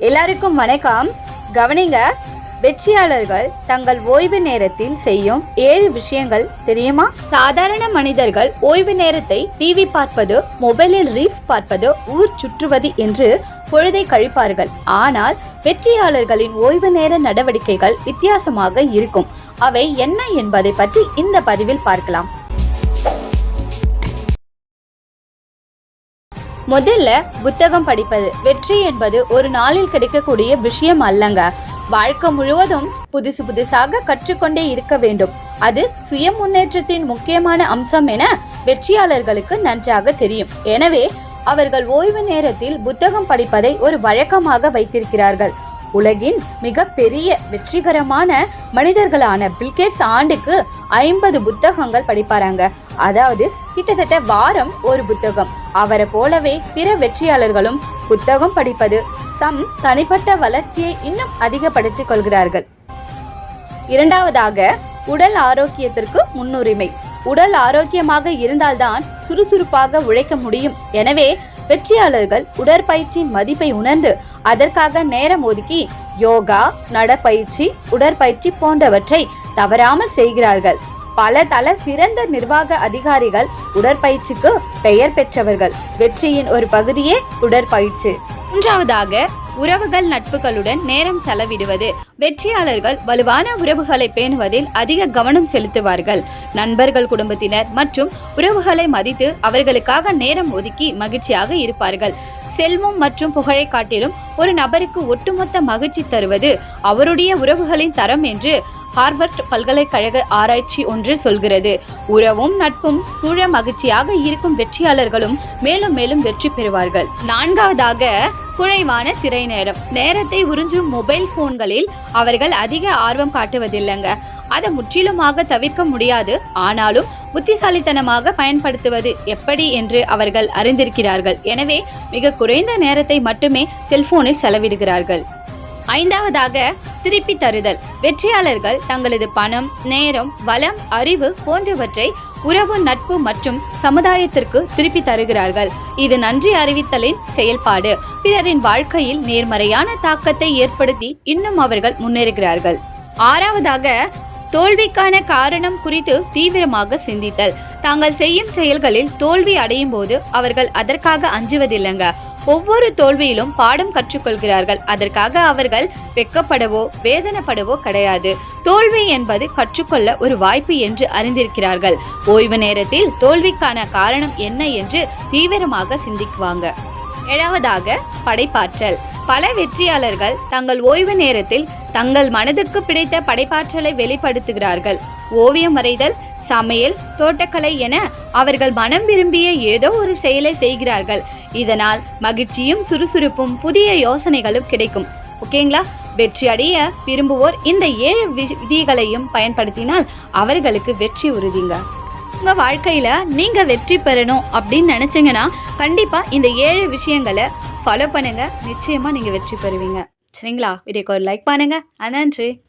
எல்லாருக்கும் வணக்கம். கவனிங்க வெற்றியாளர்கள் தங்கள் ஓய்வு நேரத்தில் செய்யும் ஏழு விஷயங்கள் தெரியுமா? சாதாரண மனிதர்கள் ஓய்வு நேரத்தை டிவி பார்ப்பது மொபைலில் ரீல்ஸ் பார்ப்பது ஊர் சுற்றுவது என்று பொழுதை கழிப்பார்கள். ஆனால் வெற்றியாளர்களின் ஓய்வு நேர நடவடிக்கைகள் வித்தியாசமாக இருக்கும். அவை என்ன என்பதை பற்றி இந்த பதிவில் பார்க்கலாம். முதல்ல புத்தகம் படிப்பது. வெற்றி என்பது ஒரு நாளில் கிடைக்கக்கூடிய விஷயம் அல்லங்க. வாழ்க்கை முழுவதும் புதுசு புதுசாக கற்றுக்கொண்டே இருக்க வேண்டும். அது சுய முன்னேற்றத்தின் முக்கியமான அம்சம் என வெற்றியாளர்களுக்கு நன்றாக தெரியும். எனவே அவர்கள் ஓய்வு நேரத்தில் புத்தகம் படிப்பதை ஒரு வழக்கமாக வைத்திருக்கிறார்கள். உலகின் மிக பெரிய வெற்றிகரமான மனிதர்களான பில்கேட்ஸ் ஆண்டுக்கு ஐம்பது புத்தகங்கள் படிப்பாராங்க. அதாவது கிட்டத்தட்ட வாரம் ஒரு புத்தகம். அவரை போலவே பிற வெற்றியாளர்களும் புத்தகம் படிப்பது தம் தனிப்பட்ட வளர்ச்சியை இன்னும் அதிகப்படுத்திக் கொள்கிறார்கள். இரண்டாவதாக உடல் ஆரோக்கியத்திற்கு முன்னுரிமை. உடல் ஆரோக்கியமாக இருந்தால்தான் சுறுசுறுப்பாக உழைக்க முடியும். எனவே வெற்றியாளர்கள் உடற்பயிற்சியின் மதிப்பை உணர்ந்து அதற்காக நேரம் ஒதுக்கி யோகா நடப்பயிற்சி உடற்பயிற்சி போன்றவற்றை தவறாமல் செய்கிறார்கள். பல தல சிறந்த நிர்வாக அதிகாரிகள் உடற்பயிற்சிக்கு பெயர் பெற்றவர்கள். வெற்றியின் ஒரு பகுதியே உடற்பயிற்சி. மூன்றாவதாக உறவுகள் நட்புகளுடன் நேரம் செலவிடுவது. வெற்றியாளர்கள் வலுவான உறவுகளை பேணுவதில் அதிக கவனம் செலுத்துவார்கள். நண்பர்கள் குடும்பத்தினர் மற்றும் உறவுகளை மதித்து அவர்களுக்காக நேரம் ஒதுக்கி மகிழ்ச்சியாக இருப்பார்கள். செல்வம் மற்றும் புகழை காட்டிலும் ஒரு நபருக்கு ஒட்டுமொத்த மகிழ்ச்சி தருவது அவருடைய உறவுகளின் தரம் என்று ஹார்வர்ட் பல்கலைக்கழக ஆராய்ச்சி ஒன்று சொல்கிறது உறவும் நட்பும் சூழ மகிழ்ச்சியாக இருக்கும் வெற்றியாளர்களும் மேலும் மேலும் வெற்றி பெறுவார்கள். நான்காவதாக குறைவான திரை நேரம் நேரத்தை உறிஞ்சும் மொபைல் போன்களில் அவர்கள் அதிக ஆர்வம் காட்டுவதில்லைங்க. அதை முற்றிலுமாக தவிர்க்க முடியாது. ஆனாலும் புத்திசாலித்தனமாக பயன்படுத்துவது எப்படி என்று அவர்கள் அறிந்திருக்கிறார்கள். எனவே மிக குறைந்த நேரத்தை மட்டுமே செல்போனில் செலவிடுகிறார்கள். ஐந்தாவதாக திருப்பி தருதல். வெற்றியாளர்கள் தங்களது பணம் நேரம் வளம் அறிவு போன்றவற்றை உறவு நட்பு மற்றும் சமுதாயத்திற்கு திருப்பி தருகிறார்கள். இது நன்றி அறிவித்தலின் செயல்பாடு. பிறரின் வாழ்க்கையில் நேர்மறையான தாக்கத்தை ஏற்படுத்தி இன்னும் அவர்கள் முன்னேறுகிறார்கள். ஆறாவதாக தோல்விக்கான காரணம் குறித்து தீவிரமாக சிந்தித்தல். தாங்கள் செய்யும் செயல்களில் தோல்வி அடையும் போது அவர்கள் அதற்காக அஞ்சுவதில்லைங்க. ஒவ்வொரு தோல்வியிலும் பாடம் கற்றுக்கொள்கிறார்கள். அதற்காக அவர்கள் வெக்கப்படவோ வேதனைப்படவோ கிடையாது. தோல்வி என்பது கற்றுக்கொள்ள ஒரு வாய்ப்பு என்று அறிந்திருக்கிறார்கள். ஓய்வு நேரத்தில் தோல்விக்கான காரணம் என்ன என்று தீவிரமாக சிந்திக்குவாங்க. ஏழாவதாக படைப்பாற்றல். பல வெற்றியாளர்கள் தங்கள் ஓய்வு நேரத்தில் தங்கள் மனதுக்கு பிடித்த படைப்பாற்றலை வெளிப்படுத்துகிறார்கள். ஓவியம் வரைதல் சமையல் தோட்டக்கலை என அவர்கள் மனம் விரும்பிய ஏதோ ஒரு செயலை செய்கிறார்கள். இதனால் மகிழ்ச்சியும் சுறுசுறுப்பும் புதிய யோசனைகளும் கிடைக்கும். ஓகேங்களா? வெற்றி அடைய விரும்புவோர் இந்த ஏழு வி- விதிகளையும் பயன்படுத்தினால் அவர்களுக்கு வெற்றி உறுதிங்க. உங்க வாழ்க்கையில நீங்க வெற்றி பெறணும் அப்படின்னு நினைச்சீங்கன்னா கண்டிப்பா இந்த ஏழு விஷயங்களை ஃபாலோ பண்ணுங்க. நிச்சயமா நீங்க வெற்றி பெறுவீங்க. சரிங்களா? வீடியோக்கு ஒரு லைக் பண்ணுங்க. நன்றி.